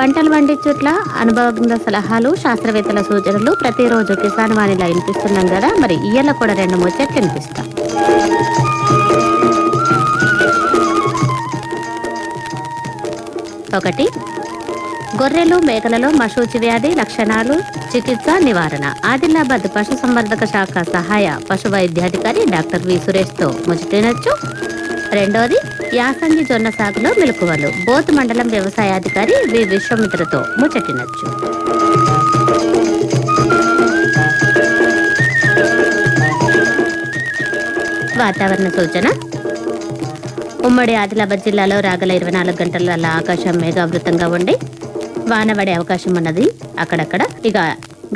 పంటలు పండించుట్ల అనుభవజ్ఞ సలహాలు శాస్త్రవేత్తల సూచనలు ప్రతిరోజు కిసాన్ వాణిలా వినిపిస్తున్నాం కదా. మరి ఇయ్యలో కూడా రెండు ముచ్చట్లు వినిపిస్తాం. ఒకటి గొర్రెలు మేకలలో మశూచి వ్యాధి లక్షణాలు చికిత్స నివారణ. ఆదిలాబాద్ పశు సంవర్ధక శాఖ సహాయ పశు వైద్యాధికారి డాక్టర్ వి సురేష్తో ముచ్చటినొచ్చు రెండోది యాసంగి జొన్న సాగులో మెలకువలు. బోత్ మండలం వ్యవసాయాధికారి వి. విశ్వమిత్రతో ముచ్చటినొచ్చు వాతావరణ సూచన? ఉమ్మడి ఆదిలాబాద్ జిల్లాలో రాగల ఇరవై నాలుగు గంటల ఆకాశం మేఘావృతంగా ఉండి వాన పడే అవకాశం ఉన్నది అక్కడక్కడ ఇక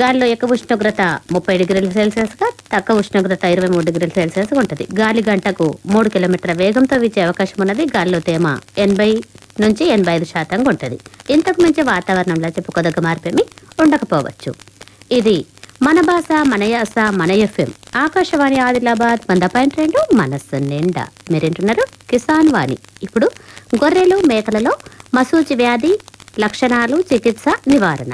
గాలిలో ఎక్కువ ఉష్ణోగ్రత ముప్పై డిగ్రీల సెల్సియస్గా తక్కువ ఉష్ణోగ్రత ఇరవై మూడు డిగ్రీల సెల్సియస్ ఉంటుంది. గాలి గంటకు మూడు కిలోమీటర్ల వేగంతో వీచే అవకాశం ఉన్నది. గాలిలో తేమ ఎనభై నుంచి ఎనభై ఐదు శాతంగా ఉంటుంది. ఇంతకు మించి వాతావరణంలో చెప్పుకోదగ్గ మార్పేమి ఉండకపోవచ్చు. ఇది మన భాష మన యాస మన ఎఫ్ఎం. ఆకాశవాణి ఆదిలాబాద్ వంద పాయింట్ రెండు మనస్సు నిండా. మీరేంటున్నారు? కిసాన్ వాణి. ఇప్పుడు గొర్రెలు మేకలలో మసూచి వ్యాధి లక్షణాలు చికిత్స నివారణ.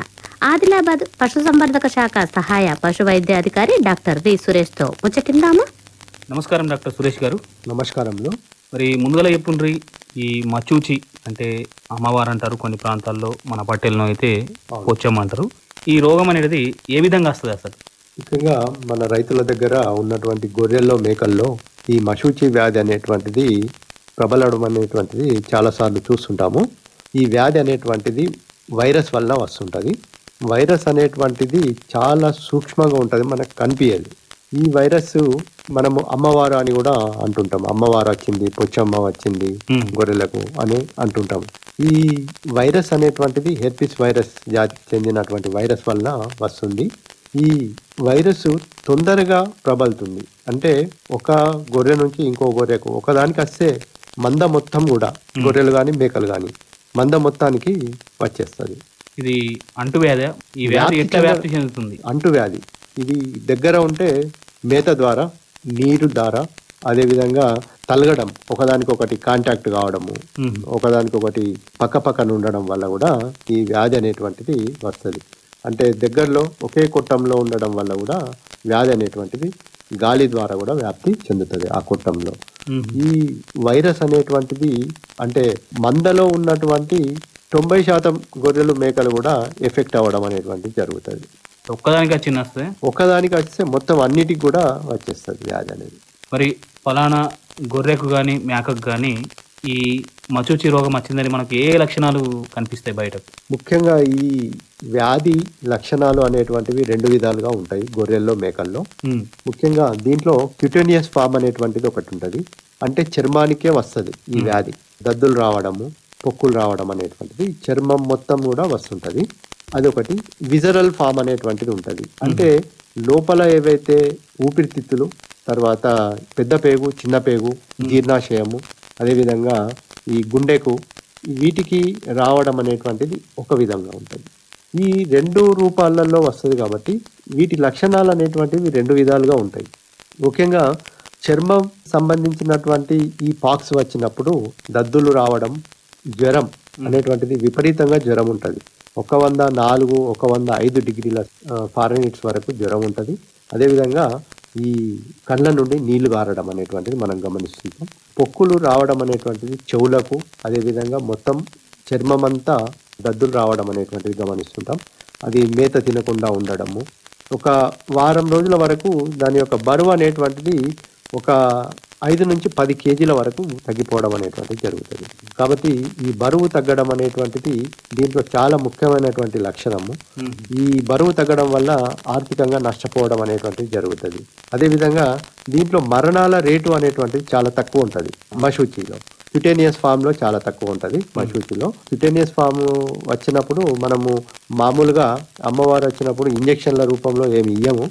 ఆదిలాబాద్ పశు సంవర్ధక శాఖ సహాయ పశు వైద్య అధికారి డాక్టర్ వి సురేష్తో ముచ్చటిందామా? నమస్కారం డాక్టర్ సురేష్ గారు. నమస్కారములు. మరి ముందుగా చెప్పుండ్రి ఈ మచూచి అంటే అమ్మవారు అంటారు కొన్ని ప్రాంతాల్లో మన పట్టెల్లో అయితే పొచ్చమ్మ అంటారు ఈ రోగం అనేది ఏ విధంగా వస్తుంది అసలు? ముఖ్యంగా మన రైతుల దగ్గర ఉన్నటువంటి గొర్రెల్లో మేకల్లో ఈ మశూచి వ్యాధి అనేటువంటిది ప్రబలడం అనేటువంటిది చాలాసార్లు చూస్తుంటాము. ఈ వ్యాధి అనేటువంటిది వైరస్ వలన వస్తుంటుంది. వైరస్ అనేటువంటిది చాలా సూక్ష్మంగా ఉంటుంది మనకు కనిపించదు ఈ వైరస్ మనము అమ్మవారు అని కూడా అంటుంటాం. అమ్మవారు వచ్చింది పొచ్చమ్మ వచ్చింది. గొర్రెలకు అని అంటుంటాం. ఈ వైరస్ అనేటువంటిది హెర్పిస్ వైరస్ జాతికి చెందినటువంటి వైరస్ వలన వస్తుంది. ఈ వైరస్ తొందరగా ప్రబలుతుంది. అంటే ఒక గొర్రె నుంచి ఇంకో గొర్రెకు ఒకదానికి వస్తే మంద మొత్తం కూడా గొర్రెలు కానీ మేకలు కానీ మంద మొత్తానికి వచ్చేస్తుంది. ఇది అంటువ్యాధ. ఈ వ్యాధి ఎట్లా వ్యాప్తి చెందుతుంది? అంటువ్యాధి. ఇది దగ్గర ఉంటే మేత ద్వారా నీరు ద్వారా అదేవిధంగా తలగడం ఒకదానికొకటి కాంటాక్ట్ కావడము. ఒకదానికొకటి పక్క పక్కన ఉండడం వల్ల కూడా ఈ వ్యాధి అనేటువంటిది వస్తుంది. అంటే దగ్గరలో ఒకే కొట్టంలో ఉండడం వల్ల కూడా వ్యాధి అనేటువంటిది గాలి ద్వారా కూడా వ్యాప్తి చెందుతుంది ఆ కొట్టంలో. ఈ వైరస్ అనేటువంటిది అంటే మందలో ఉన్నటువంటి తొంభై శాతం గొర్రెలు మేకలు కూడా ఎఫెక్ట్ అవ్వడం అనేటువంటిది జరుగుతుంది. ఒక్కదానికి వచ్చింది వస్తే ఒకదానికి వస్తే మొత్తం అన్నిటికి కూడా వచ్చేస్తుంది వ్యాధి అనేది. మరి ఫలానా గొర్రెకు కానీ మేకకు కానీ ఈ మచూచి రోగం వచ్చిందని మనకు ఏ లక్షణాలు కనిపిస్తాయి బయటకు? ముఖ్యంగా ఈ వ్యాధి లక్షణాలు అనేటువంటివి రెండు విధాలుగా ఉంటాయి గొర్రెల్లో మేకల్లో. ముఖ్యంగా దీంట్లో క్యూటేనియస్ ఫామ్ అనేటువంటిది ఒకటి ఉంటుంది. అంటే చర్మానికే వస్తుంది ఈ వ్యాధి. దద్దులు రావడము పొక్కులు రావడం అనేటువంటిది చర్మం మొత్తం కూడా వస్తుంటది. అది ఒకటి విజరల్ ఫామ్ అనేటువంటిది ఉంటుంది. అంటే లోపల ఏవైతే ఊపిరితిత్తులు తర్వాత పెద్ద పేగు చిన్న పేగు జీర్ణాశయము అదేవిధంగా ఈ గుండెకు వీటికి రావడం అనేటువంటిది ఒక విధంగా ఉంటుంది. ఈ రెండు రూపాలలో వస్తుంది కాబట్టి వీటి లక్షణాలు అనేటువంటివి రెండు విధాలుగా ఉంటాయి. ముఖ్యంగా చర్మం సంబంధించినటువంటి ఈ పాక్స్ వచ్చినప్పుడు దద్దులు రావడం జ్వరం అనేటువంటిది విపరీతంగా జ్వరం ఉంటుంది. ఒక వంద నాలుగు ఒక వంద ఐదు డిగ్రీల ఫారెన్హీట్స్ వరకు జ్వరం ఉంటుంది. అదేవిధంగా ఈ కళ్ళ నుండి నీళ్ళు గారడం అనేటువంటిది మనం గమనిస్తుంటాం. పొక్కులు రావడం అనేటువంటిది చెవులకు అదేవిధంగా మొత్తం చర్మం అంతా దద్దులు రావడం అనేటువంటిది గమనిస్తుంటాం. అది మేత తినకుండా ఉండడము. ఒక వారం రోజుల వరకు దాని యొక్క బరువు అనేటువంటిది ఒక ఐదు నుంచి పది కేజీల వరకు తగ్గిపోవడం అనేటువంటిది జరుగుతుంది. కాబట్టి ఈ బరువు తగ్గడం అనేటువంటిది దీంట్లో చాలా ముఖ్యమైనటువంటి లక్షణము. ఈ బరువు తగ్గడం వల్ల ఆర్థికంగా నష్టపోవడం అనేటువంటిది జరుగుతుంది. అదేవిధంగా దీంట్లో మరణాల రేటు అనేటువంటిది చాలా తక్కువ ఉంటుంది. మశూచిలో క్యుటేనియస్ ఫామ్లో చాలా తక్కువ ఉంటది మశూచిలో క్యుటేనియస్ ఫామ్ వచ్చినప్పుడు మనము మామూలుగా అమ్మవారు వచ్చినప్పుడు ఇంజెక్షన్ల రూపంలో ఏమి ఇయ్యము.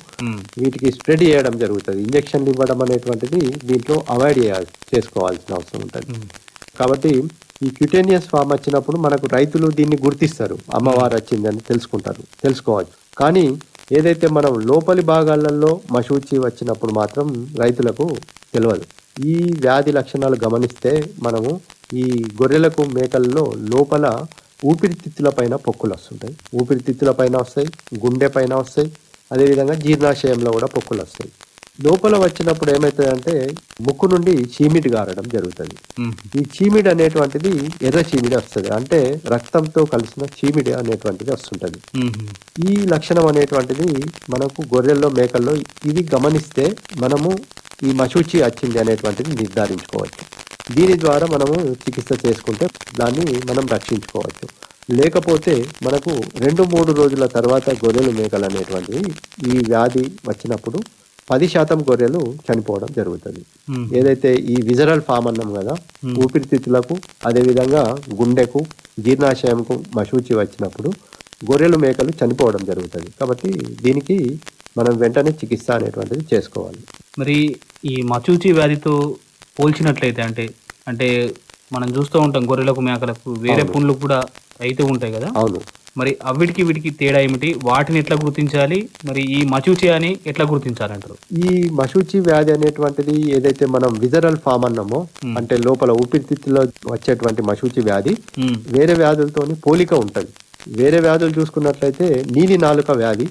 వీటికి స్ప్రెడ్ చేయడం జరుగుతుంది. ఇంజెక్షన్లు ఇవ్వడం అనేటువంటిది దీంట్లో అవాయిడ్ చేయాలి చేసుకోవాల్సిన అవసరం ఉంటుంది. కాబట్టి ఈ క్యూటేనియస్ ఫామ్ వచ్చినప్పుడు మనకు రైతులు దీన్ని గుర్తిస్తారు. అమ్మవారు వచ్చిందని తెలుసుకుంటారు. తెలుసుకోవచ్చు కానీ ఏదైతే మనం లోపలి భాగాలలో మశూచి వచ్చినప్పుడు మాత్రం రైతులకు తెలియదు ఈ వ్యాధి లక్షణాలు గమనిస్తే మనము ఈ గొర్రెలకు మేకల్లో లోపల ఊపిరితిత్తుల పైన పొక్కులు వస్తుంటాయి. ఊపిరితిత్తుల పైన వస్తాయి గుండె పైన వస్తాయి అదేవిధంగా జీర్ణాశయంలో కూడా పొక్కులు వస్తాయి. లోపల వచ్చినప్పుడు ఏమవుతుందంటే ముక్కు నుండి చీమిడి గారడం జరుగుతుంది. ఈ చీమిడి అనేటువంటిది ఎర్ర చీమిడి వస్తుంది. అంటే రక్తంతో కలిసిన చీమిడి అనేటువంటిది వస్తుంటది. ఈ లక్షణం అనేటువంటిది మనకు గొర్రెల్లో మేకల్లో ఇది గమనిస్తే మనము ఈ మశూచి వచ్చింది అనేటువంటిది నిర్ధారించుకోవచ్చు. దీని ద్వారా మనము చికిత్స చేసుకుంటే దాన్ని మనం రక్షించుకోవచ్చు. లేకపోతే మనకు రెండు మూడు రోజుల తర్వాత గొర్రెలు మేకలు అనేటువంటివి ఈ వ్యాధి వచ్చినప్పుడు పది శాతం గొర్రెలు చనిపోవడం జరుగుతుంది. ఏదైతే ఈ విజరల్ ఫామ్ అన్నాం కదా ఊపిరితిత్తులకు అదేవిధంగా గుండెకు జీర్ణాశయంకు మశూచి వచ్చినప్పుడు గొర్రెలు మేకలు చనిపోవడం జరుగుతుంది. కాబట్టి దీనికి మనం వెంటనే చికిత్స అనేటువంటిది చేసుకోవాలి. మరి ఈ మచూచి వ్యాధితో పోల్చినట్లయితే అంటే అంటే మనం చూస్తూ ఉంటాం గొర్రెలకు మేకలకు వేరే పుండ్లు కూడా అయితే ఉంటాయి కదా? అవును. మరి అవిటికి వీటికి తేడా ఏమిటి? వాటిని ఎట్లా గుర్తించాలి? మరి ఈ మచూచి అని ఎట్లా గుర్తించాలంటారు? ఈ మశూచి వ్యాధి అనేటువంటిది ఏదైతే మనం విజరల్ ఫామ్ అన్నామో అంటే లోపల ఊపిరితిత్తులో వచ్చేటువంటి మశూచి వ్యాధి వేరే వ్యాధులతోని పోలిక ఉంటది. వేరే వ్యాధులు చూసుకున్నట్లయితే నీలి నాలుక వ్యాధి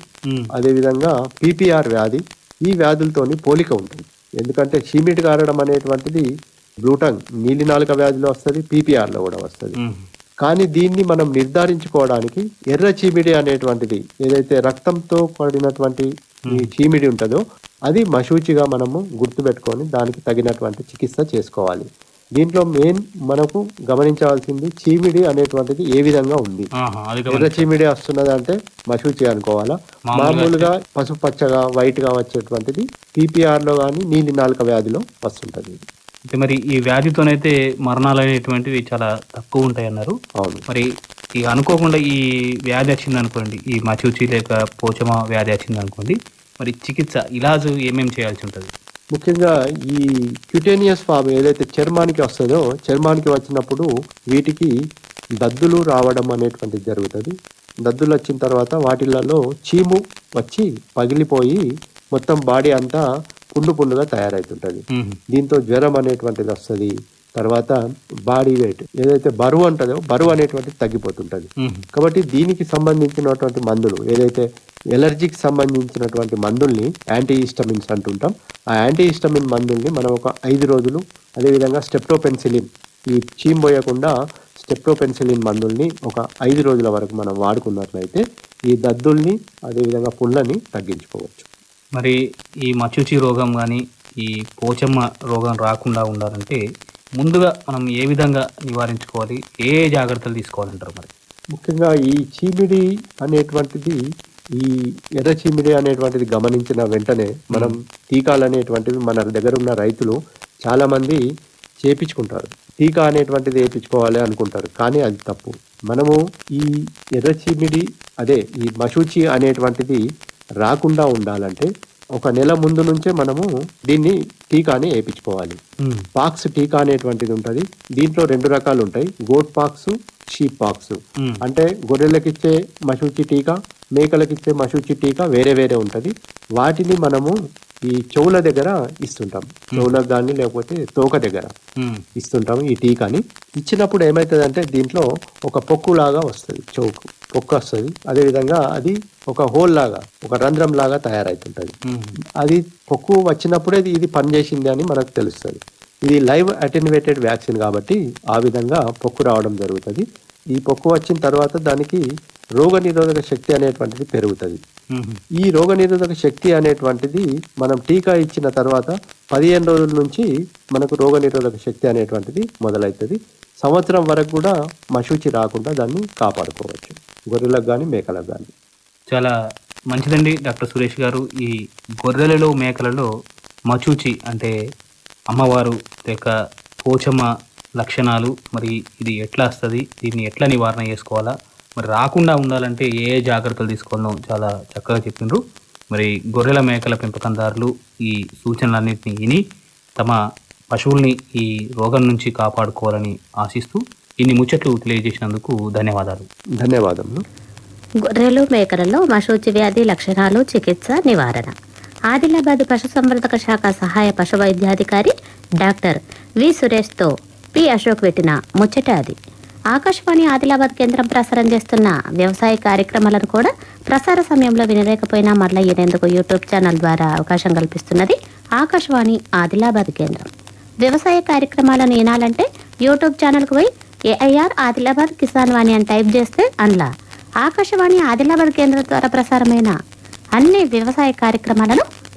అదేవిధంగా పీపీఆర్ వ్యాధి ఈ వ్యాధులతోని పోలిక ఉంటుంది. ఎందుకంటే చీమిటి కారడం అనేటువంటిది బ్లూటంగ్ నీలి నాలుక వ్యాధిలో వస్తుంది పీపీఆర్లో కూడా వస్తుంది. కానీ దీన్ని మనం నిర్ధారించుకోవడానికి ఎర్ర చీమిడి అనేటువంటిది ఏదైతే రక్తంతో పడినటువంటి ఈ చీమిడి ఉంటుందో అది మశూచిగా మనము గుర్తుపెట్టుకొని దానికి తగినటువంటి చికిత్స చేసుకోవాలి. దీంట్లో మెయిన్ మనకు గమనించవలసింది చీమిడి అనేటువంటిది ఏ విధంగా ఉంది? ఎర్ర చీమిడి వస్తున్నది అంటే మశూచి అనుకోవాలా? మామూలుగా పసుపు పచ్చగా వైట్గా వచ్చేటువంటిది పీపీఆర్లో కానీ నీలి నాలుక వ్యాధిలో వస్తుంటది. అయితే మరి ఈ వ్యాధితోనైతే మరణాలు అనేటువంటివి చాలా తక్కువ ఉంటాయి అన్నారు అవును. మరి ఈ అనుకోకుండా ఈ వ్యాధి వచ్చింది అనుకోండి ఈ మచూచి లేక పోచమ వ్యాధి వచ్చింది అనుకోండి మరి చికిత్స ఇలాజు ఏమేమి చేయాల్సి ఉంటుంది? ముఖ్యంగా ఈ క్యూటేనియస్ ఫామ్ ఏదైతే చర్మానికి వస్తుందో చర్మానికి వచ్చినప్పుడు వీటికి దద్దులు రావడం అనేటువంటిది జరుగుతుంది. దద్దులు వచ్చిన తర్వాత వాటిలలో చీము వచ్చి పగిలిపోయి మొత్తం బాడీ అంతా పుండు పుండుగా తయారవుతుంటది దీంతో జ్వరం అనేటువంటిది వస్తుంది. తర్వాత బాడీ వెయిట్ ఏదైతే బరువు ఉంటుందో బరువు అనేటువంటిది తగ్గిపోతుంటది. కాబట్టి దీనికి సంబంధించినటువంటి మందులు ఏదైతే ఎలర్జీకి సంబంధించినటువంటి మందుల్ని యాంటీ హిస్టమిన్స్ అంటుంటాం. ఆ యాంటీ హిస్టమిన్ మందుల్ని మనం ఒక ఐదు రోజులు అదేవిధంగా స్టెప్టోపెన్సిలిన్ ఈ చీమ్ పోయకుండా స్టెప్టోపెన్సిలిన్ మందుల్ని ఒక ఐదు రోజుల వరకు మనం వాడుకున్నట్లయితే ఈ దద్దుల్ని అదేవిధంగా పుళ్ళని తగ్గించుకోవచ్చు. మరి ఈ మచూచి రోగం కానీ ఈ పోచమ్మ రోగం రాకుండా ఉండాలంటే ముందుగా మనం ఏ విధంగా నివారించుకోవాలి? ఏ జాగ్రత్తలు తీసుకోవాలంటారు మరి? ముఖ్యంగా ఈ చీమిడి అనేటువంటిది ఈ ఎర్ర చీమిడి అనేటువంటిది గమనించిన వెంటనే మనం టీకాలు అనేటువంటివి మన దగ్గర ఉన్న రైతులు చాలా మంది చేపించుకుంటారు. టీకా అనేటువంటిది వేయించుకోవాలి అనుకుంటారు కానీ అది తప్పు. మనము ఈ ఎర్ర చీమిడి అదే ఈ మశూచి అనేటువంటిది రాకుండా ఉండాలంటే ఒక నెల ముందు నుంచే మనము దీన్ని టీకాని వేయించుకోవాలి. పాక్స్ టీకా అనేటువంటిది ఉంటుంది. దీంట్లో రెండు రకాలు ఉంటాయి. Goat pox sheep pox. అంటే గొర్రెలకిచ్చే మశూచి టీకా మేకలకిచ్చే మశూచి టీకా వేరే వేరే ఉంటుంది. వాటిని మనము ఈ చెవుల దగ్గర ఇస్తుంటాం. చెవులకు కానీ లేకపోతే తోక దగ్గర ఉమ్, ఇస్తుంటాము ఈ టీకాని ఇచ్చినప్పుడు ఏమవుతుందంటే దీంట్లో ఒక పొక్కు లాగా వస్తుంది చెవుకు. పొక్కు వస్తుంది. అదేవిధంగా అది ఒక హోల్ లాగా ఒక రంధ్రం లాగా తయారవుతుంటుంది ఉమ్, అది పొక్కు వచ్చినప్పుడే ఇది- పనిచేసింది అని మనకు తెలుస్తుంది. ఇది లైవ్ అటెన్యువేటెడ్ వ్యాక్సిన్ కాబట్టి ఆ విధంగా పొక్కు రావడం జరుగుతుంది. ఈ పొక్కు వచ్చిన తర్వాత దానికి రోగ నిరోధక శక్తి అనేటువంటిది పెరుగుతుంది. ఈ రోగ నిరోధక శక్తి అనేటువంటిది మనం టీకా ఇచ్చిన తర్వాత పదిహేను రోజుల నుంచి మనకు రోగ నిరోధక శక్తి అనేటువంటిది మొదలవుతుంది సంవత్సరం వరకు కూడా మశూచి రాకుండా దాన్ని కాపాడుకోవచ్చు. గొర్రెలకు కానీ మేకలకు కానీ చాలా మంచిదండి డాక్టర్ సురేష్ గారు. ఈ గొర్రెలలో మేకలలో మచూచి అంటే అమ్మవారు లేక పోచమ్మ లక్షణాలు మరి ఇది ఎట్లా వస్తుంది దీన్ని ఎట్లా నివారణ చేసుకోవాలా మరి రాకుండా ఉండాలంటే ఏ ఏ జాగ్రత్తలు తీసుకోవాలో చాలా చక్కగా చెప్పిండ్రు. మరి గొర్రెల మేకల పెంపకందారులు ఈ సూచనలన్నింటినీ విని తమ పశువుల్ని ఈ రోగం నుంచి కాపాడుకోవాలని ఆశిస్తూ ఇన్ని ముచ్చట్లు తెలియజేసినందుకు ధన్యవాదాలు. ధన్యవాదములు. గొర్రెలు మేకలలో మశూచి వ్యాధి లక్షణాలు చికిత్స నివారణ. ఆదిలాబాద్ పశుసంవర్ధక శాఖ సహాయ పశు వైద్యాధికారి డాక్టర్ వి సురేష్తో పి అశోక్ పెట్టిన ముచ్చట అది. ఆకాశవాణి ఆదిలాబాద్ కేంద్రం ప్రసారం చేస్తున్న వ్యవసాయ కార్యక్రమాలను కూడా ప్రసార సమయంలో వినలేకపోయినా మరలా వినేందుకు యూట్యూబ్ ఛానల్ ద్వారా అవకాశం కల్పిస్తున్నది ఆకాశవాణి ఆదిలాబాద్ కేంద్రం. వ్యవసాయ కార్యక్రమాలను వినాలంటే యూట్యూబ్ ఛానల్కు పోయి ఏఐఆర్ ఆదిలాబాద్ కిసాన్ వాణి అని టైప్ చేస్తే అందులో ఆకాశవాణి ఆదిలాబాద్ కేంద్రం ద్వారా ప్రసారమైన అన్ని వ్యవసాయ కార్యక్రమాలను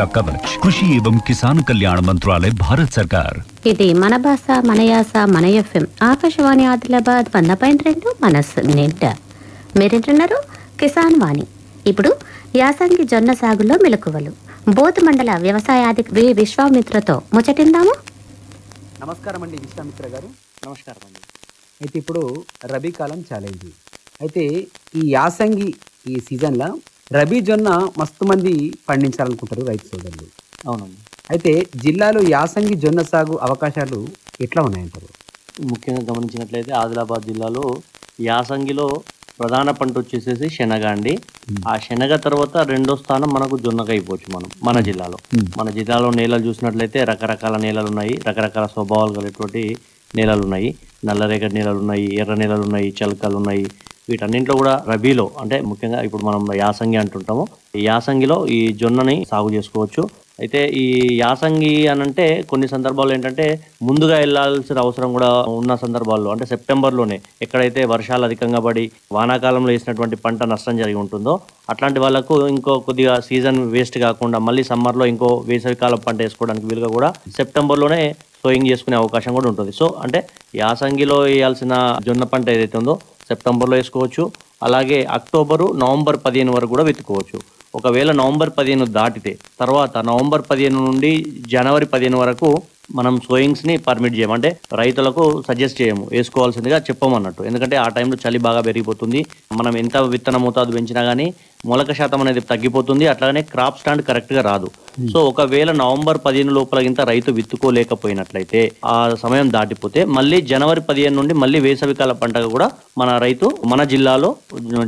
పరీక్షా కవచ్ కృషి ఏవం కిసాన్ కళ్యాణ మంత్రాలయ భారత్ సర్కార్ ఇది మన భాష మన యాస మన ఎఫ్ఎం. ఆకాశవాణి ఆదిలాబాద్ వంద పాయింట్ రెండు మనస్సు నిండా. మీరేంటున్నారు? కిసాన్ వాణి. ఇప్పుడు యాసంగి జొన్న సాగులో మెలకువలు. బోధ మండల వ్యవసాయాధి వి విశ్వామిత్రతో ముచ్చటిందాము. నమస్కారం అండి విశ్వామిత్ర గారు. నమస్కారం అండి అయితే ఇప్పుడు రబీ కాలం ఛాలెంజ్ అయితే ఈ యాసంగి ఈ సీజన్లో రబీ జొన్న మస్తు మంది పండించాలనుకుంటారు రైతు సోదరులు. అవునండి. అయితే జిల్లాలో యాసంగి జొన్న సాగు అవకాశాలు ఎట్లా ఉన్నాయంటారు? ముఖ్యంగా గమనించినట్లయితే ఆదిలాబాద్ జిల్లాలో యాసంగిలో ప్రధాన పంట వచ్చేసేసి శనగ అండి. ఆ శనగ తర్వాత రెండో స్థానం మనకు జొన్నగా అయిపోవచ్చు మనం మన జిల్లాలో. మన జిల్లాలో నేలలు చూసినట్లయితే రకరకాల నేలలు ఉన్నాయి రకరకాల స్వభావాలు కలిగినటువంటి నేలలు ఉన్నాయి నల్లరేగడి నేలలు ఉన్నాయి ఎర్ర నేలలు ఉన్నాయి చలకలు ఉన్నాయి వీటన్నింటిలో కూడా రబీలో అంటే ముఖ్యంగా ఇప్పుడు మనం యాసంగి అంటుంటాము ఈ యాసంగిలో ఈ జొన్నని సాగు చేసుకోవచ్చు. అయితే ఈ యాసంగి అని అంటే కొన్ని సందర్భాల్లో ఏంటంటే ముందుగా వెళ్ళాల్సిన అవసరం కూడా ఉన్న సందర్భాల్లో అంటే సెప్టెంబర్లోనే ఎక్కడైతే వర్షాలు అధికంగా పడి వానాకాలంలో వేసినటువంటి పంట నష్టం జరిగి ఉంటుందో అట్లాంటి వాళ్ళకు ఇంకో కొద్దిగా సీజన్ వేస్ట్ కాకుండా మళ్ళీ సమ్మర్లో ఇంకో వేసవికాలం పంట వేసుకోవడానికి వీలుగా కూడా సెప్టెంబర్లోనే సోయింగ్ చేసుకునే అవకాశం కూడా ఉంటుంది. సో అంటే యాసంగిలో వేయాల్సిన జొన్న పంట ఏదైతే ఉందో సెప్టెంబర్లో వేసుకోవచ్చు. అలాగే అక్టోబరు నవంబర్ పదిహేను వరకు కూడా వెతుకోవచ్చు ఒకవేళ నవంబర్ పదిహేను దాటితే తర్వాత నవంబర్ పదిహేను నుండి జనవరి పదిహేను వరకు మనం సోయింగ్స్ని పర్మిట్ చేయము. అంటే రైతులకు సజెస్ట్ చేయము. వేసుకోవాల్సిందిగా చెప్పమన్నట్టు. ఎందుకంటే ఆ టైంలో చలి బాగా పెరిగిపోతుంది. మనం ఎంత విత్తన మోతాదు పెంచినా కానీ మొలక శాతం అనేది తగ్గిపోతుంది. అట్లానే క్రాప్ స్టాండ్ కరెక్ట్గా రాదు. సో ఒకవేళ నవంబర్ పదిహేను లోపల ఇంత రైతు విత్తుకోలేకపోయినట్లయితే ఆ సమయం దాటిపోతే మళ్ళీ జనవరి పదిహేను నుండి మళ్ళీ వేసవికాల పంటగా కూడా మన రైతు మన జిల్లాలో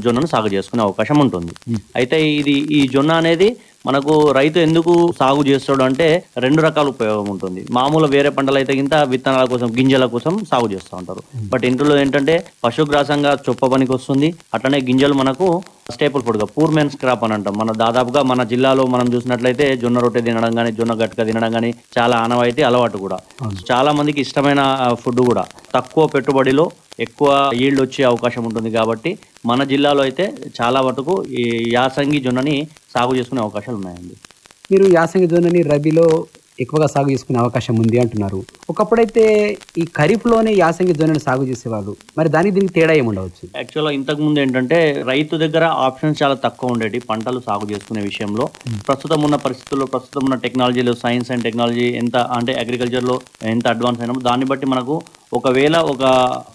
జొన్నను సాగు చేసుకునే అవకాశం ఉంటుంది. అయితే ఇది ఈ జొన్న అనేది మనకు రైతు ఎందుకు సాగు చేస్తాడు అంటే రెండు రకాల ఉపయోగం ఉంటుంది. మామూలు వేరే పంటలు అయితే గింత విత్తనాల కోసం గింజల కోసం సాగు చేస్తూ ఉంటారు. బట్ ఇంట్లో ఏంటంటే పశుగ్రాసంగా చొప్ప పనికి వస్తుంది అట్లనే గింజలు మనకు స్టేపుల్ ఫుడ్గా పూర్ మెన్స్ క్రాప్ అని అంటాం. మన దాదాపుగా మన జిల్లాలో మనం చూసినట్లయితే జొన్న రొట్టె తినడం కానీ జొన్న గట్క తినడం కానీ చాలా ఆనవాయితీ అలవాటు కూడా. చాలా మందికి ఇష్టమైన ఫుడ్ కూడా. తక్కువ పెట్టుబడిలో ఎక్కువ ఈల్డ్ వచ్చే అవకాశం ఉంటుంది కాబట్టి మన జిల్లాలో అయితే చాలా మటుకు ఈ యాసంగి జొన్నని సాగు చేసుకునే అవకాశాలు ఉన్నాయండి. మీరు యాసంగి జొన్నని రబీలో ఎక్కువగా సాగు చేసుకునే అవకాశం ఉంది అంటున్నారు. ఒకప్పుడైతే ఈ ఖరీఫ్లోనే యాసంగి జొన్నని సాగు చేసేవాళ్ళు. మరి దానికి దీనికి తేడా ఏముండవచ్చు యాక్చువల్గా ఇంతకు ముందు ఏంటంటే రైతు దగ్గర ఆప్షన్స్ చాలా తక్కువ ఉండేవి పంటలు సాగు చేసుకునే విషయంలో. ప్రస్తుతం ఉన్న పరిస్థితుల్లో ప్రస్తుతం ఉన్న టెక్నాలజీలో సైన్స్ అండ్ టెక్నాలజీ ఎంత అంటే అగ్రికల్చర్లో ఎంత అడ్వాన్స్ అయినా దాన్ని బట్టి మనకు ఒకవేళ ఒక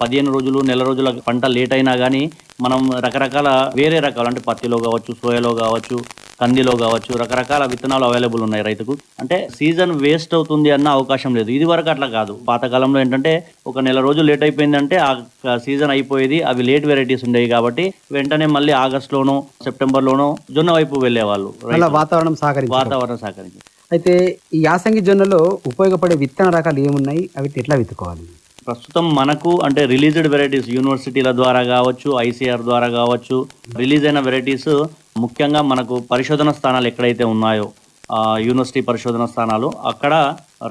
పదిహేను రోజులు నెల రోజుల పంట లేట్ అయినా కానీ మనం రకరకాల వేరే రకాలు అంటే పత్తిలో కావచ్చు సోయాలో కావచ్చు కందిలో కావచ్చు రకరకాల విత్తనాలు అవైలబుల్ ఉన్నాయి రైతుకు. అంటే సీజన్ వేస్ట్ అవుతుంది అన్న అవకాశం లేదు. ఇది వరకు అట్లా కాదు. పాతకాలంలో ఏంటంటే ఒక నెల రోజులు లేట్ అయిపోయిందంటే ఆ సీజన్ అయిపోయేది. అవి లేట్ వెరైటీస్ ఉండేవి కాబట్టి వెంటనే మళ్ళీ ఆగస్టులోనో సెప్టెంబర్లోనో జొన్న వైపు వెళ్ళేవాళ్ళు అలా రైతులు. వాతావరణం సహకరించి వాతావరణం సహకరించి అయితే ఈ యాసంగి జొన్నలో ఉపయోగపడే విత్తన రకాలు ఏమున్నాయి? అవి ఎట్లా విత్తుకోవాలి ప్రస్తుతం మనకు అంటే రిలీజ్డ్ వెరైటీస్ యూనివర్సిటీల ద్వారా కావచ్చు ఐసీఆర్ ద్వారా కావచ్చు రిలీజ్ అయిన వెరైటీస్ ముఖ్యంగా మనకు పరిశోధన స్థానాలు ఎక్కడైతే ఉన్నాయో యూనివర్సిటీ పరిశోధన స్థానాలు అక్కడ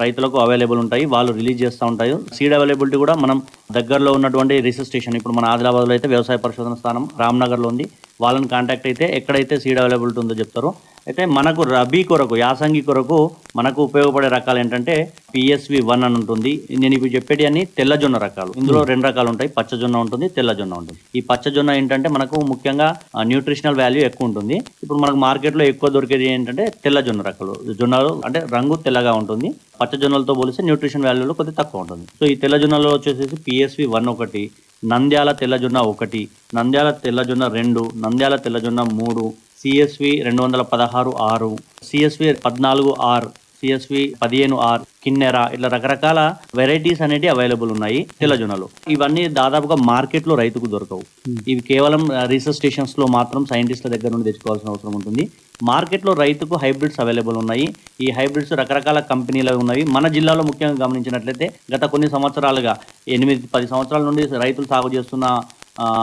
రైతులకు అవైలబుల్ ఉంటాయి వాళ్ళు రిలీజ్ చేస్తూ ఉంటాయి సీడ్ అవైలబిలిటీ కూడా మనం దగ్గరలో ఉన్నటువంటి రీసెర్చ్ స్టేషన్ ఇప్పుడు మన ఆదిలాబాద్లో అయితే వ్యవసాయ పరిశోధన స్థానం రామ్నగర్లో ఉంది. వాళ్ళని కాంటాక్ట్ అయితే ఎక్కడైతే సీడ్ అవైలబిలిటీ ఉందో చెప్తారో. అయితే మనకు రబీ కొరకు యాసంగి కొరకు మనకు ఉపయోగపడే రకాలు ఏంటంటే పిఎస్వి వన్ అని ఉంటుంది. నేను ఇప్పుడు చెప్పేటి అన్ని తెల్లజొన్న రకాలు. ఇందులో రెండు రకాలు ఉంటాయి. పచ్చజొన్న ఉంటుంది తెల్లజొన్న ఉంటుంది. ఈ పచ్చజొన్న ఏంటంటే మనకు ముఖ్యంగా న్యూట్రిషనల్ వాల్యూ ఎక్కువ ఉంటుంది. ఇప్పుడు మనకు మార్కెట్లో ఎక్కువ దొరికేది ఏంటంటే తెల్లజొన్న రకాలు. జొన్నలు అంటే రంగు తెల్లగా ఉంటుంది. పచ్చజొన్నలతో పోలిస్తే న్యూట్రిషన్ వాల్యూలో కొద్దిగా తక్కువ ఉంటుంది. సో ఈ తెల్లజొన్నలో వచ్చేసి పిఎస్వి వన్ ఒకటి నంద్యాల తెల్లజొన్న ఒకటి నంద్యాల తెల్లజొన్న రెండు నంద్యాల తెల్లజొన్న మూడు సిఎస్వి రెండు వందల పదహారు ఆరు సిఎస్వి పద్నాలుగు ఆర్ సిఎస్వి పదిహేను ఆర్ కిన్నెర ఇట్లా రకరకాల వెరైటీస్ అనేవి అవైలబుల్ ఉన్నాయి తెల్లజొన్నలు ఇవన్నీ దాదాపుగా మార్కెట్లో రైతుకు దొరకవు. ఇవి కేవలం రీసెర్చ్ స్టేషన్స్లో మాత్రం సైంటిస్ట్ల దగ్గర నుండి తెచ్చుకోవాల్సిన అవసరం ఉంటుంది. మార్కెట్లో రైతుకు హైబ్రిడ్స్ అవైలబుల్ ఉన్నాయి. ఈ హైబ్రిడ్స్ రకరకాల కంపెనీలు ఉన్నాయి మన జిల్లాలో ముఖ్యంగా గమనించినట్లయితే గత కొన్ని సంవత్సరాలుగా ఎనిమిది పది సంవత్సరాల నుండి రైతులు సాగు చేస్తున్న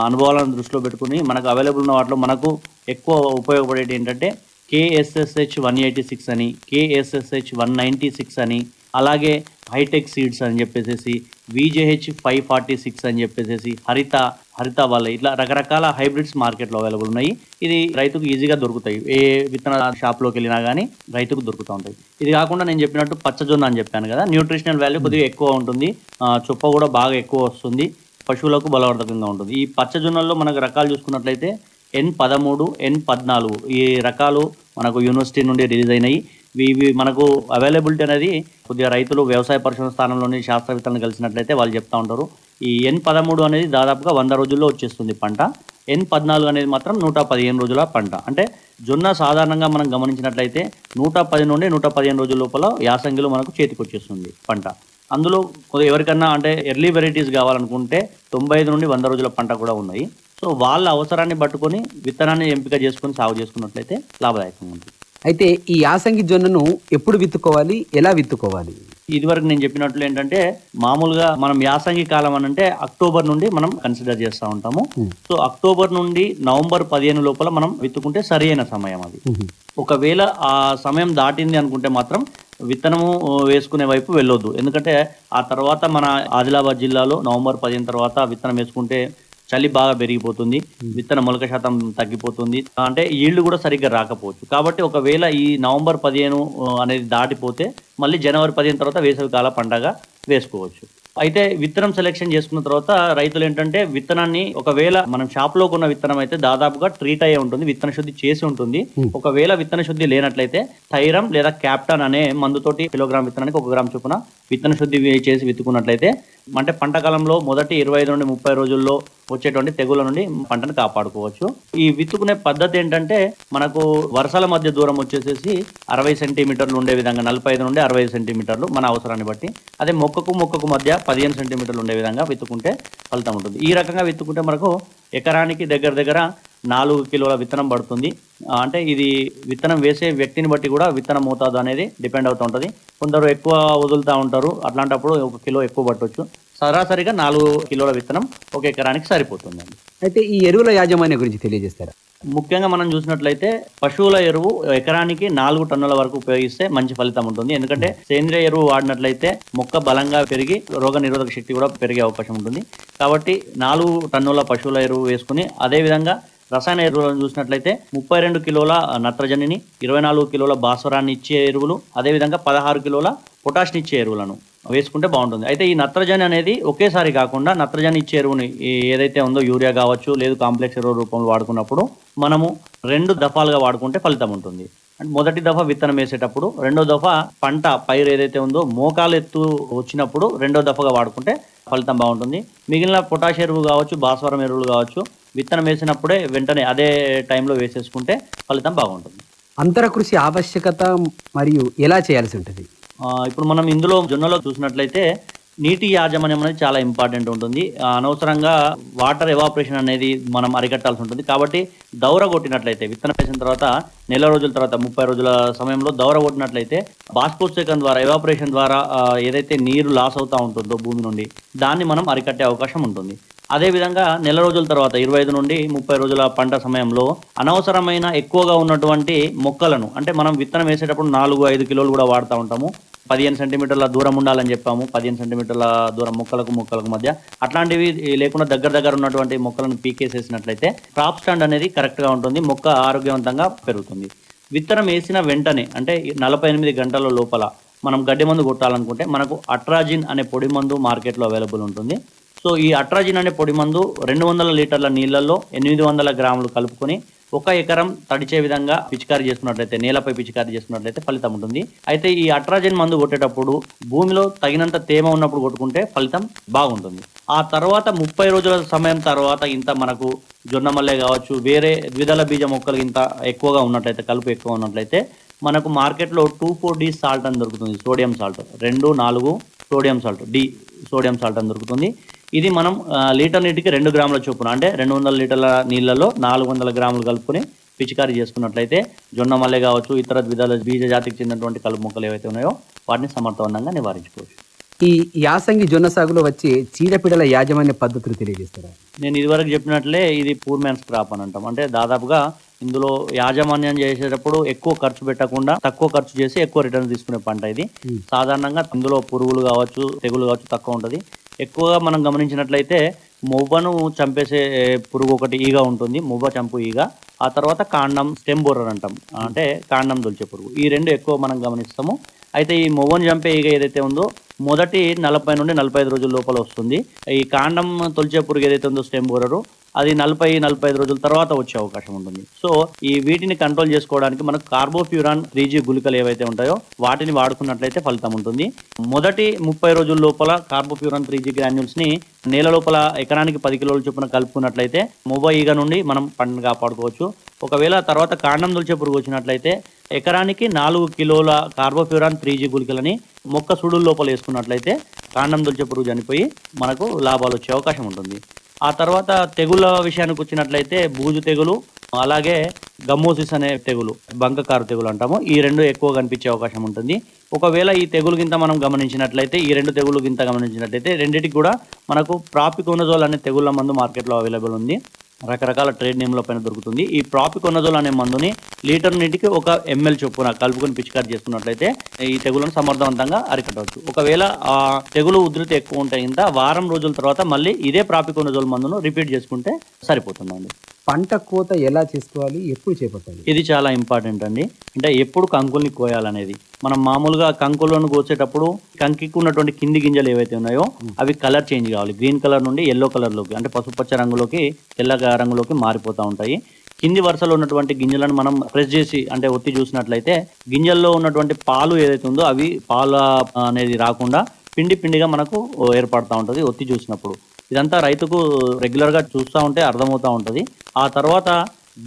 అనుభవాలను దృష్టిలో పెట్టుకుని మనకు అవైలబుల్ ఉన్న వాటిలో మనకు ఎక్కువ ఉపయోగపడేది ఏంటంటే కేఎస్ఎస్హెచ్ వన్ ఎయిటీ సిక్స్ అని కేఎస్ఎస్హెచ్ వన్ నైంటీ సిక్స్ అని అలాగే హైటెక్ సీడ్స్ అని చెప్పేసి విజేహెచ్ ఫైవ్ ఫార్టీ సిక్స్ అని చెప్పేసి హరిత హరిత వాళ్ళ ఇట్లా రకరకాల హైబ్రిడ్స్ మార్కెట్లో అవైలబుల్ ఉన్నాయి. ఇది రైతుకు ఈజీగా దొరుకుతాయి. ఏ విత్తన షాప్లోకి వెళ్ళినా కానీ రైతుకు దొరుకుతూ ఉంటాయి. ఇది కాకుండా నేను చెప్పినట్టు పచ్చజొన్న అని చెప్పాను కదా న్యూట్రిషనల్ వాల్యూ కొద్దిగా ఎక్కువ ఉంటుంది. చొప్ప కూడా బాగా ఎక్కువ వస్తుంది. పశువులకు బలవర్ధకంగా ఉంటుంది. ఈ పచ్చజొన్నల్లో మనకు రకాలు చూసుకున్నట్లయితే ఎన్ పదమూడు ఎన్ పద్నాలుగు ఈ రకాలు మనకు యూనివర్సిటీ నుండి రిలీజ్ అయినాయి. ఇవి మనకు అవైలబిలిటీ అనేది కొద్దిగా రైతులు వ్యవసాయ పరిశోధన స్థానంలోని శాస్త్రవేత్తలను కలిసినట్లయితే వాళ్ళు చెప్తా ఉంటారు. ఈ ఎన్ పదమూడు అనేది దాదాపుగా వంద రోజుల్లో వచ్చేస్తుంది పంట. ఎన్ పద్నాలుగు అనేది మాత్రం నూట పదిహేను రోజుల పంట. అంటే జొన్న సాధారణంగా మనం గమనించినట్లయితే నూట పది నుండి నూట పదిహేను రోజుల లోపల యాసంగిలో మనకు చేతికి వచ్చేస్తుంది పంట. అందులో కొద్దిగా ఎవరికన్నా అంటే ఎర్లీ వెరైటీస్ కావాలనుకుంటే తొంభై ఐదు నుండి వంద రోజుల పంట కూడా ఉన్నాయి. సో వాళ్ళ అవసరాన్ని పట్టుకొని విత్తనాన్ని ఎంపిక చేసుకొని సాగు చేసుకున్నట్లయితే లాభదాయకంగా ఉంటుంది. అయితే ఈ యాసంగి జొన్నను ఎప్పుడు విత్తుకోవాలి? ఎలా విత్తుకోవాలి? ఇదివరకు నేను చెప్పినట్లు ఏంటంటే మామూలుగా మనం యాసంగి కాలం అని అంటే అక్టోబర్ నుండి మనం కన్సిడర్ చేస్తూ ఉంటాము. సో అక్టోబర్ నుండి నవంబర్ పదిహేను లోపల మనం విత్తుకుంటే సరైన సమయం అది. ఒకవేళ ఆ సమయం దాటింది అనుకుంటే మాత్రం విత్తనము వేసుకునే వైపు వెళ్ళొద్దు. ఎందుకంటే ఆ తర్వాత మన ఆదిలాబాద్ జిల్లాలో నవంబర్ పదిహేను తర్వాత విత్తనం వేసుకుంటే చలి బాగా పెరిగిపోతుంది విత్తన మొలక శాతం తగ్గిపోతుంది. అంటే ఈల్డ్ కూడా సరిగ్గా రాకపోవచ్చు. కాబట్టి ఒకవేళ ఈ నవంబర్ పదిహేను అనేది దాటిపోతే మళ్ళీ జనవరి పదిహేను తర్వాత వేసవి కాల పండగ వేసుకోవచ్చు. అయితే విత్తనం సెలెక్షన్ చేసుకున్న తర్వాత రైతులు ఏంటంటే విత్తనాన్ని ఒకవేళ మనం షాప్లో కొన్న విత్తనం అయితే దాదాపుగా ట్రీట్ అయ్యే ఉంటుంది విత్తన శుద్ధి చేసి ఉంటుంది. ఒకవేళ విత్తన శుద్ధి లేనట్లయితే థైరమ్ లేదా క్యాప్టాన్ అనే మందుతోటి కిలోగ్రామ్ విత్తనానికి ఒక గ్రామ్ చొప్పున విత్తన శుద్ధి చేసి విత్తుకున్నట్లయితే అంటే పంట కాలంలో మొదటి ఇరవై ఐదు నుండి ముప్పై రోజుల్లో వచ్చేటువంటి తెగుల నుండి పంటను కాపాడుకోవచ్చు. ఈ విత్తుకునే పద్ధతి ఏంటంటే మనకు వర్షాల మధ్య దూరం వచ్చేసేసి అరవై సెంటీమీటర్లు ఉండే విధంగా నలభై ఐదు నుండి అరవై సెంటీమీటర్లు మన అవసరాన్ని బట్టి. అదే మొక్కకు మొక్కకు మధ్య పదిహేను సెంటీమీటర్లు ఉండే విధంగా విత్తుకుంటే ఫలితం ఉంటుంది. ఈ రకంగా విత్తుకుంటే మనకు ఎకరానికి దగ్గర దగ్గర నాలుగు కిలోల విత్తనం పడుతుంది. అంటే ఇది విత్తనం వేసే వ్యక్తిని బట్టి కూడా విత్తనం మోతాదు అనేది డిపెండ్ అవుతూ ఉంటుంది. కొందరు ఎక్కువ వదులుతూ ఉంటారు. అట్లాంటప్పుడు ఒక కిలో ఎక్కువ పట్టవచ్చు సరాసరిగా నాలుగు కిలోల విత్తనం ఒక ఎకరానికి సరిపోతుందండి. అయితే ఈ ఎరువుల యాజమాన్యం గురించి తెలియజేస్తారా? ముఖ్యంగా మనం చూసినట్లయితే పశువుల ఎరువు ఎకరానికి నాలుగు టన్నుల వరకు ఉపయోగిస్తే మంచి ఫలితం ఉంటుంది. ఎందుకంటే సేంద్రియ ఎరువు వాడినట్లయితే మొక్క బలంగా పెరిగి రోగ నిరోధక శక్తి కూడా పెరిగే అవకాశం ఉంటుంది. కాబట్టి నాలుగు టన్నుల పశువుల ఎరువు వేసుకుని అదేవిధంగా రసాయన ఎరువులను చూసినట్లయితే ముప్పై రెండు కిలోల నత్రజనిని ఇరవై నాలుగు కిలోల భాస్వరాన్ని ఇచ్చే ఎరువులు అదేవిధంగా పదహారు కిలోల పొటాష్ని ఇచ్చే ఎరువులను వేసుకుంటే బాగుంటుంది. అయితే ఈ నత్రజని అనేది ఒకేసారి కాకుండా నత్రజని ఇచ్చే ఎరువుని ఏదైతే ఉందో యూరియా కావచ్చు లేదు కాంప్లెక్స్ ఎరువు రూపంలో వాడుకున్నప్పుడు మనము రెండు దఫాలుగా వాడుకుంటే ఫలితం ఉంటుంది. అంటే మొదటి దఫా విత్తనం వేసేటప్పుడు రెండో దఫా పంట పైరు ఏదైతే ఉందో మోకాలు ఎత్తు వచ్చినప్పుడు రెండో దఫాగా వాడుకుంటే ఫలితం బాగుంటుంది. మిగిలిన పొటాష్ ఎరువు కావచ్చు భాస్వరం ఎరువులు కావచ్చు విత్తనం వేసినప్పుడే వెంటనే అదే టైంలో వేసేసుకుంటే ఫలితం బాగుంటుంది. అంతర కృషి ఆవశ్యకత మరియు ఎలా చేయాల్సి ఉంటుంది? ఇప్పుడు మనం ఇందులో జొన్నలో చూసినట్లయితే నీటి యాజమాన్యం అనేది చాలా ఇంపార్టెంట్ ఉంటుంది. అనవసరంగా వాటర్ ఎవాపరేషన్ అనేది మనం అరికట్టాల్సి ఉంటుంది. కాబట్టి దౌర కొట్టినట్లయితే విత్తనం వేసిన తర్వాత నెల రోజుల తర్వాత ముప్పై రోజుల సమయంలో దౌర కొట్టినట్లయితే బాష్పోత్సేకం ద్వారా ఎవాపరేషన్ ద్వారా ఏదైతే నీరు లాస్ అవుతూ ఉంటుందో భూమి నుండి దాన్ని మనం అరికట్టే అవకాశం ఉంటుంది. అదేవిధంగా నెల రోజుల తర్వాత ఇరవై ఐదు నుండి ముప్పై రోజుల పంట సమయంలో అనవసరమైన ఎక్కువగా ఉన్నటువంటి మొక్కలను అంటే మనం విత్తనం వేసేటప్పుడు నాలుగు ఐదు కిలోలు కూడా వాడుతూ ఉంటాము. పదిహేను సెంటీమీటర్ల దూరం ఉండాలని చెప్పాము. పదిహేను సెంటీమీటర్ల దూరం మొక్కలకు మొక్కలకు మధ్య. అట్లాంటివి లేకుండా దగ్గర దగ్గర ఉన్నటువంటి మొక్కలను పీకేసేసినట్లయితే క్రాప్ స్టాండ్ అనేది కరెక్ట్గా ఉంటుంది. మొక్క ఆరోగ్యవంతంగా పెరుగుతుంది. విత్తనం వేసిన వెంటనే అంటే నలభై ఎనిమిది గంటల లోపల మనం గడ్డి మందు కొట్టాలనుకుంటే మనకు అట్రాజిన్ అనే పొడి మందు మార్కెట్లో అవైలబుల్ ఉంటుంది. సో ఈ అట్రాజిన్ అనే పొడి మందు రెండు వందల లీటర్ల నీళ్ళల్లో ఎనిమిది వందల గ్రాములు కలుపుకొని ఒక ఎకరం తడిచే విధంగా పిచికారీ చేసుకున్నట్లయితే నేలపై పిచికారీ చేసుకున్నట్లయితే ఫలితం ఉంటుంది. అయితే ఈ అట్రాజిన్ మందు కొట్టేటప్పుడు భూమిలో తగినంత తేమ ఉన్నప్పుడు కొట్టుకుంటే ఫలితం బాగుంటుంది. ఆ తర్వాత ముప్పై రోజుల సమయం తర్వాత ఇంత మనకు జొన్నమల్లె కావచ్చు వేరే ద్విదళ బీజ మొక్కలు ఇంత ఎక్కువగా ఉన్నట్లయితే కలుపు ఎక్కువ ఉన్నట్లయితే మనకు మార్కెట్లో టూ ఫోర్ డి సాల్ట్ అని దొరుకుతుంది సోడియం సాల్ట్. రెండు నాలుగు sodium salt D sodium salt అని దొరుకుతుంది. ఇది మనం లీటర్ నీటికి రెండు గ్రాముల చొప్పున అంటే రెండు వందల లీటర్ల నీళ్ళలో నాలుగు వందల గ్రాములు కలుపుకొని పిచికారీ చేసుకున్నట్లయితే జొన్న మల్లె కావచ్చు ఇతర ద్విదళ బీజ జాతికి చెందినటువంటి కలుపు మొక్కలు ఏవైతే ఉన్నాయో వాటిని సమర్థవంతంగా నివారించుకోవచ్చు. ఈ యాసంగి జొన్న సాగులో వచ్చే చీడపీడల యాజమాన్య పద్ధతులు తెలియజేస్తారా? నేను ఇదివరకు చెప్పినట్లే ఇది పూర్ మ్యాన్స్ క్రాప్ అని అంటాం. అంటే దాదాపుగా ఇందులో యాజమాన్యం చేసేటప్పుడు ఎక్కువ ఖర్చు పెట్టకుండా తక్కువ ఖర్చు చేసి ఎక్కువ రిటర్న్ తీసుకునే పంట ఇది. సాధారణంగా ఇందులో పురుగులు కావచ్చు తెగులు కావచ్చు తక్కువ ఉంటుంది. ఎక్కువగా మనం గమనించినట్లయితే మొవ్వను చంపేసే పురుగు ఒకటి ఈగ ఉంటుంది మొవ్వ చంపు ఈగ. ఆ తర్వాత కాండం స్టెమ్ బోర్రర్ అంటాం. అంటే కాండం దొల్చే పురుగు. ఈ రెండు ఎక్కువ మనం గమనిస్తాము. అయితే ఈ మొవ్వను చంపే ఈగ ఏదైతే ఉందో మొదటి నలభై నుండి నలభై ఐదు రోజుల లోపల వస్తుంది. ఈ కాండం తొలిచే పురుగు ఏదైతే ఉందో స్టెమ్ బోరరు అది నలభై నలభై ఐదు రోజుల తర్వాత వచ్చే అవకాశం ఉంటుంది. సో ఈ వీటిని కంట్రోల్ చేసుకోవడానికి మనకు కార్బోఫ్యూరాన్ త్రీ జీ గుళికలు ఏవైతే ఉంటాయో వాటిని వాడుకున్నట్లయితే ఫలితం ఉంటుంది. మొదటి ముప్పై రోజుల లోపల కార్బోఫ్యూరాన్ త్రీ జీ గ్రాన్యూల్స్ని నేల లోపల ఎకరానికి పది కిలోల చొప్పున కలుపుకున్నట్లయితే మొబై ఈగ నుండి మనం పంటను కాపాడుకోవచ్చు. ఒకవేళ తర్వాత కాండం దుల్చే పురుగు వచ్చినట్లయితే ఎకరానికి నాలుగు కిలోల కార్బోఫ్యూరాన్ త్రీ జీ గుళికలని మొక్క సుడుల లోపల వేసుకున్నట్లయితే కాండం దుల్చే పురుగు చనిపోయి మనకు లాభాలు వచ్చే అవకాశం ఉంటుంది. ఆ తర్వాత తెగుళ్ళ విషయానికి వచ్చినట్లయితే బూజు తెగులు అలాగే గమ్మోసిస్ అనే తెగులు బంకకారు తెగులు అంటాము. ఈ రెండు ఎక్కువ కనిపించే అవకాశం ఉంటుంది. ఒకవేళ ఈ తెగులు గింత మనం గమనించినట్లయితే ఈ రెండు తెగులు గింత గమనించినట్లయితే రెండింటికి కూడా మనకు ప్రాపికోనజోల్ అనే తెగుళ్ళ మందు మార్కెట్లో అవైలబుల్ ఉంది. రకరకాల ట్రేడ్ నేమ్ల పైన దొరుకుతుంది. ఈ ప్రాపికొనజోల్ అనే మందుని లీటర్ నీటికి ఒక ఎంఎల్ చొప్పున కలుపుకొని పిచికారి చేసుకున్నట్లయితే ఈ తెగులను సమర్థవంతంగా అరికట్టవచ్చు. ఒకవేళ ఆ తెగులు ఉధృతి ఎక్కువ ఉంటే ఇంత వారం రోజుల తర్వాత మళ్ళీ ఇదే ప్రాపికొనజోల్ మందును రిపీట్ చేసుకుంటే సరిపోతుందండి. పంట కోత ఎలా చేసుకోవాలి ఎప్పుడు చేపట్టాలి? ఇది చాలా ఇంపార్టెంట్ అండి. అంటే ఎప్పుడు కంకుల్ని కోయాలనేది. మనం మామూలుగా కంకులను కోసేటప్పుడు కంకికి ఉన్నటువంటి కింది గింజలు ఏవైతే ఉన్నాయో అవి కలర్ చేంజ్ కావాలి. గ్రీన్ కలర్ నుండి ఎల్లో కలర్లోకి అంటే పసుపచ్చ రంగులోకి తెల్లగా రంగులోకి మారిపోతూ ఉంటాయి. కింది వరుసలో ఉన్నటువంటి గింజలను మనం ప్రెస్ చేసి అంటే ఒత్తి చూసినట్లయితే గింజల్లో ఉన్నటువంటి పాలు ఏదైతే ఉందో అవి పాల అనేది రాకుండా పిండి పిండిగా మనకు ఏర్పడుతూ ఉంటుంది ఒత్తి చూసినప్పుడు. ఇదంతా రైతుకు రెగ్యులర్గా చూస్తూ ఉంటే అర్థమవుతూ ఉంటుంది. ఆ తర్వాత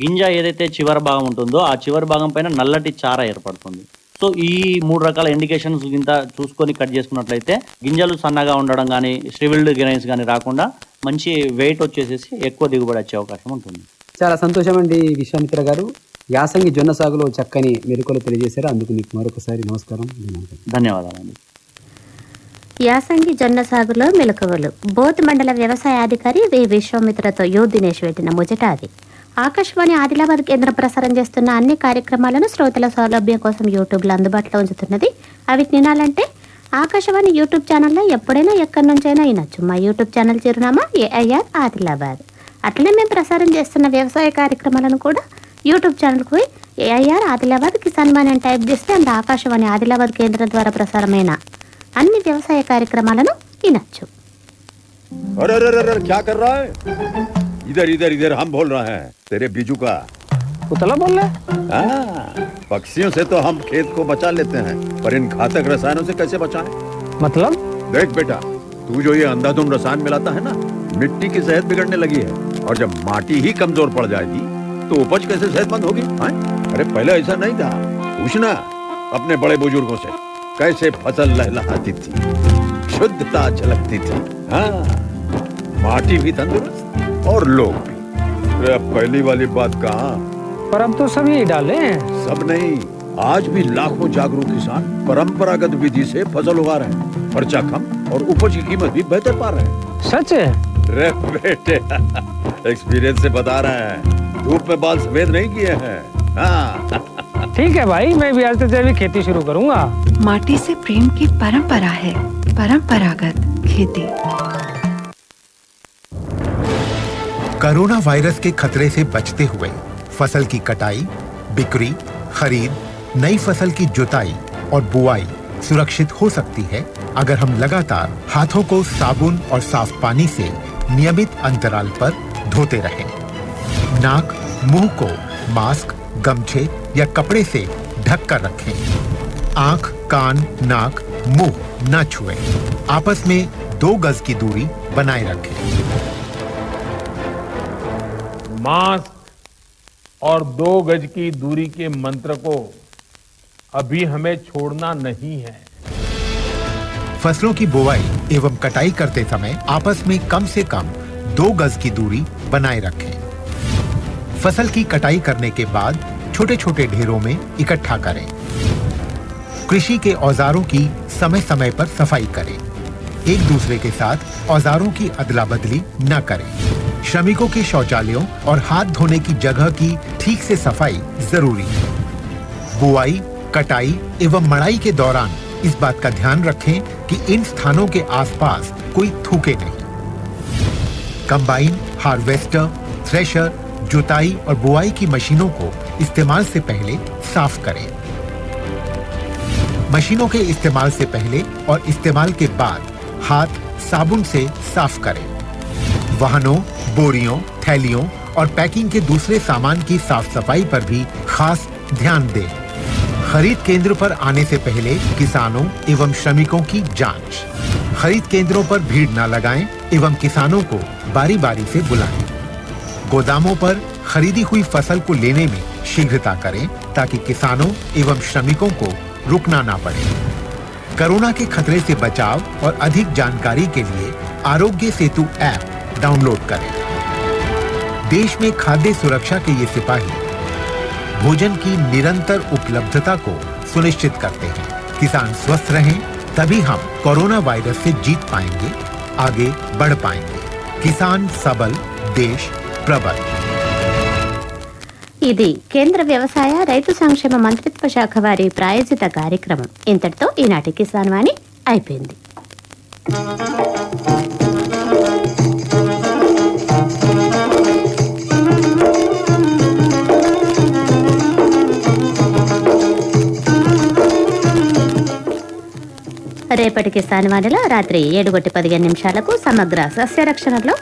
గింజ ఏదైతే చివరి భాగం ఉంటుందో ఆ చివరి భాగం పైన నల్లటి చార ఏర్పడుతుంది. సో ఈ మూడు రకాల ఇండికేషన్స్ ఇంత చూసుకొని కట్ చేసుకున్నట్లయితే గింజలు సన్నగా ఉండడం కానీ స్ట్రివిల్డ్ గ్రైన్స్ కానీ రాకుండా మంచి వెయిట్ వచ్చేసేసి ఎక్కువ దిగుబడి వచ్చే అవకాశం ఉంటుంది. చాలా సంతోషం అండి విశ్వామిత్ర గారు. యాసంగి జొన్న సాగులో చక్కని మెరుకులు తెలియజేశారు. అందుకు మీకు మరొకసారి నమస్కారం. ధన్యవాదాలు. ధన్యవాదాలండి. యాసంగి జొన్న సాగులో మెలకువలు. బోత్ మండల వ్యవసాయ అధికారి వి. విశ్వామిత్రతో యో. దినేష్ పెట్టిన ముజట అది ఆకాశవాణి ఆదిలాబాద్ కేంద్రం ప్రసారం చేస్తున్న అన్ని కార్యక్రమాలను శ్రోతల సౌలభ్యం కోసం యూట్యూబ్లో అందుబాటులో ఉంచుతున్నది. అవి తినాలంటే ఆకాశవాణి యూట్యూబ్ ఛానల్లో ఎప్పుడైనా ఎక్కడి నుంచైనా వినొచ్చు. మా యూట్యూబ్ ఛానల్ చిరునామా ఏఐఆర్ ఆదిలాబాద్. అట్లనే మేము ప్రసారం చేస్తున్న వ్యవసాయ కార్యక్రమాలను కూడా యూట్యూబ్ ఛానల్కి పోయి ఏఐఆర్ ఆదిలాబాద్ కిసాన్ మాన్ అని టైప్ చేస్తే అంత ఆకాశవాణి ఆదిలాబాద్ కేంద్రం ద్వారా ప్రసారమైన అన్ని వ్యవసాయ కార్యక్రమాలను వినొచ్చు अरे अरे अरे अरे, क्या कर रहा है इधर इधर इधर हम बोल रहे हैं तेरे बीजू का उतला बोल रहा हाँ, पक्षियों से तो हम खेत को बचा लेते हैं पर इन घातक रसायनों से कैसे बचाएं? मतलब देख बेटा तू जो ये अंधाधुंध रसायन मिलाता है ना मिट्टी की सेहत बिगड़ने लगी है और जब माटी ही कमजोर पड़ जाएगी तो उपज कैसे सेहतमंद होगी हाँ? अरे पहले ऐसा नहीं था पूछना अपने बड़े बुजुर्गों से कैसे फ़सल लहलहाती थी शुद्धता झलकती थी हाँ? माटी भी तंदुरुस्त और लोग भी। अरे अब पहली वाली बात कहा? पर तो सभी डाले हैं। सब नहीं आज भी लाखों जागरूक किसान परंपरागत विधि से फ़सल उगा रहे हैं। खर्चा कम और उपज की कीमत भी बेहतर पा रहे हैं। सच है? रे बेटे एक्सपीरियंस से बता रहे हैं। धूप में बाल सफ़ेद नहीं किए हैं। हाँ। ठीक है भाई मैं भी आज से जैविक खेती शुरू करूँगा माटी से प्रेम की परंपरा है परंपरागत खेती कोरोना वायरस के खतरे से बचते हुए फ़सल की कटाई बिक्री खरीद नई फ़सल की जुताई और बुआई सुरक्षित हो सकती है अगर हम लगातार हाथों को साबुन और साफ़ पानी से नियमित अंतराल पर धोते रहें। नाक मुँह को मास्क गमछे या कपड़े से ढक कर रखें। आँख कान नाक मुँह न छुएँ। आपस में दो गज की दूरी बनाए रखें। मास्क और दो गज की दूरी के मंत्र को अभी हमें छोड़ना नहीं है। फ़सलों की बुवाई एवं कटाई करते समय आपस में कम से कम दो गज की दूरी बनाए रखें। फ़सल की कटाई करने के बाद छोटे छोटे ढेरों में इकट्ठा करें। कृषि के औजारों की समय समय पर सफ़ाई करें। एक दूसरे के साथ औजारों की अदला बदली न करें। श्रमिकों के शौचालयों और हाथ धोने की जगह की ठीक से सफ़ाई ज़रूरी है। बुआई, कटाई एवं मड़ाई के दौरान इस बात का ध्यान रखें कि इन स्थानों के आसपास कोई थूके नहीं। कंबाइन, हार्वेस्टर, थ्रेशर जुताई और बुआई की मशीनों को इस्तेमाल से पहले साफ़ करें। मशीनों के इस्तेमाल से पहले और इस्तेमाल के बाद हाथ साबुन से साफ़ करें। वाहनों, बोरियों, थैलियों और पैकिंग के दूसरे सामान की साफ़ सफ़ाई पर भी खास ध्यान दें। खरीद केंद्र पर आने से पहले किसानों एवं श्रमिकों की जाँच। खरीद केंद्रों पर भीड़ न लगाएँ एवं किसानों को बारी बारी से बुलाएँ। गोदामों पर खरीदी हुई फ़सल को लेने में शीघ्रता करें ताकि किसानों एवं श्रमिकों को रुकना ना पड़े। कोरोना के खतरे से बचाव और अधिक जानकारी के लिए आरोग्य सेतु ऐप डाउनलोड करें। देश में खाद्य सुरक्षा के ये सिपाही भोजन की निरंतर उपलब्धता को सुनिश्चित करते हैं। किसान स्वस्थ रहें, तभी हम कोरोना वायरस से जीत पाएँगे, आगे बढ़ पाएँगे। किसान सबल, देश ప్రభాత్ ఇది కేంద్ర వ్యవసాయ రైతు సంక్షేమ మంత్రిత్వ శాఖ వారి ప్రాయోజిత కార్యక్రమం. ఇంతటితో ఈనాటి కిసాన్ వాణి అయిపోయింది. రేపటికి స్థానవాణిలో రాత్రి ఏడుగొట్టి పదిహేను నిమిషాలకు సమగ్ర సస్యరక్షణలో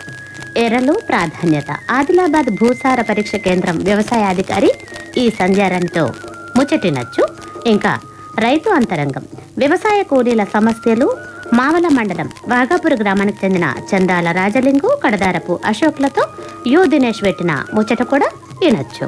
ఎరలు ప్రాధాన్యత. ఆదిలాబాద్ భూసార పరీక్ష కేంద్రం వ్యవసాయాధికారి ఈ సంధ్యారాణితో ముచ్చటినచ్చు ఇంకా రైతు అంతరంగం. వ్యవసాయ కూలీల సమస్యలు మావల మండలం వాగాపూర్ గ్రామానికి చెందిన చందాల రాజలింగు కడదారపు అశోక్లతో యు దినేష్ పెట్టిన ముచ్చట కూడా వినొచ్చు